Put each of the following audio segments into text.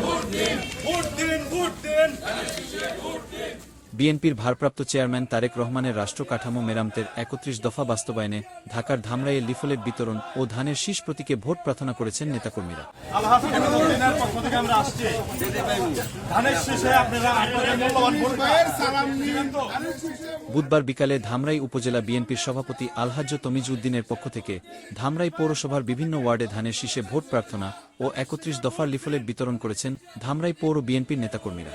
Vote দিন? Vote দিন vote দিন। বিএনপির ভারপ্রাপ্ত চেয়ারম্যান তারেক রহমানের রাষ্ট্র কাঠামো মেরামতের একত্রিশ দফা বাস্তবায়নে ঢাকার ধামরাইয়ে লিফলেট বিতরণ ও ধানের শীষ প্রতীকে ভোট প্রার্থনা করেছেন নেতাকর্মীরা? বুধবার বিকালে ধামরাই উপজেলা বিএনপির সভাপতি আলহাজ্য তমিজ উদ্দিনের পক্ষ থেকে ধামরাই পৌরসভার বিভিন্ন ওয়ার্ডে ধানের শীষে ভোট প্রার্থনা ও একত্রিশ দফার লিফলেট বিতরণ করেছেন ধামরাই পৌর বিএনপির নেতাকর্মীরা।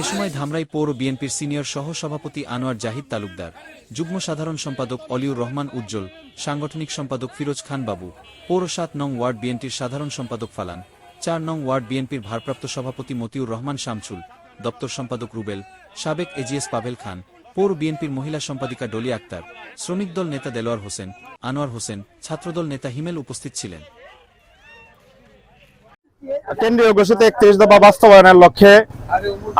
এ সময় ধামরাই পৌর বিএনপির সিনিয়র সহ সভাপতি আনোয়ার জাহিদ তালুকদার, যুগ্ম সাধারণ সম্পাদক অলিউর রহমান উজ্জ্বল, সাংগঠনিক সম্পাদক ফিরোজ খান বাবু, পৌর সাত নং ওয়ার্ড বিএনপির সাধারণ সম্পাদক ফালান, চার নং ওয়ার্ড বিএনপির ভারপ্রাপ্ত সভাপতি মতিউর রহমান শামসুল দপ্তর সম্পাদক রুবেল, সাবেক এজিএস পাভেল খান, পৌর বিএনপির মহিলা সম্পাদিকা ডলি আক্তার, শ্রমিক দল নেতা দেলোয়ার হোসেন, আনোয়ার হোসেন, ছাত্রদল নেতা হিমেল উপস্থিত ছিলেন। কেন্দ্রীয় ঘোষিত একত্রিশ দফা বাস্তবায়নের লক্ষ্যে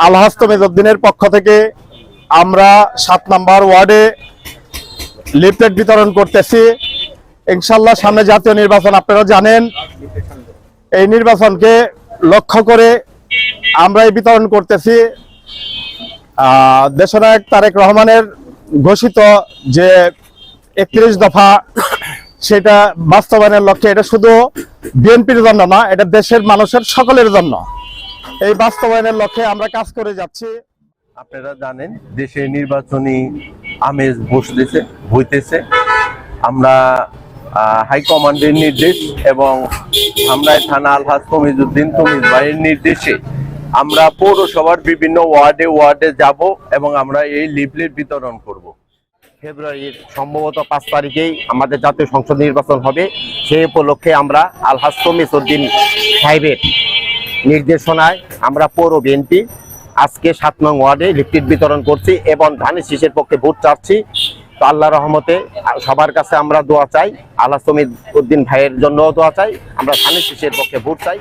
আলহাজ তমিজুদ্দিনের পক্ষ থেকে আমরা সাত নম্বর ওয়ার্ডে লিফলেট বিতরণ করতেছি। ইনশাল্লাহ সামনে জাতীয় নির্বাচন, আপনারা জানেন, এই নির্বাচনকে লক্ষ্য করে আমরা এই বিতরণ করতেছি। দেশনায়ক তারেক রহমানের ঘোষিত যে একত্রিশ দফা সেটা বাস্তবায়নের লক্ষ্যে, এটা শুধু বিএনপির জন্য না, এটা দেশের মানুষের সকলের জন্য। এই বাস্তবায়নের লক্ষ্যে আমরা কাজ করে যাচ্ছি। আপনারা জানেন, দেশে নির্বাচনী আমেজ বসতেছে, হইতেছে। আমরা হাইকমান্ডের নির্দেশ এবং আমরা থানা আলহাজ তমিজুদ্দিন তমিজ ভাইয়ের নির্দেশে আমরা পৌরসভার বিভিন্ন ওয়ার্ডে ওয়ার্ডে যাব এবং আমরা এই লিফলেট বিতরণ করব। ফেব্রুয়ারির সম্ভবত পাঁচ তারিখেই আমাদের জাতীয় সংসদ নির্বাচন হবে। সেই উপলক্ষে আমরা আলহাজ তমিসুদ্দিন সাহেবের নির্দেশনায় আমরা পৌর বিএনপি, আজকে সাত নং ওয়ার্ডে লিফলেট বিতরণ করছি এবং ধানের শীষের পক্ষে ভোট চাচ্ছি। তো আল্লাহ রহমতে সবার কাছে আমরা দোয়া চাই আল্লাহ তমিদ উদ্দিন ভাইয়ের জন্য দোয়া চাই, আমরা ধানের শীষের পক্ষে ভোট চাই।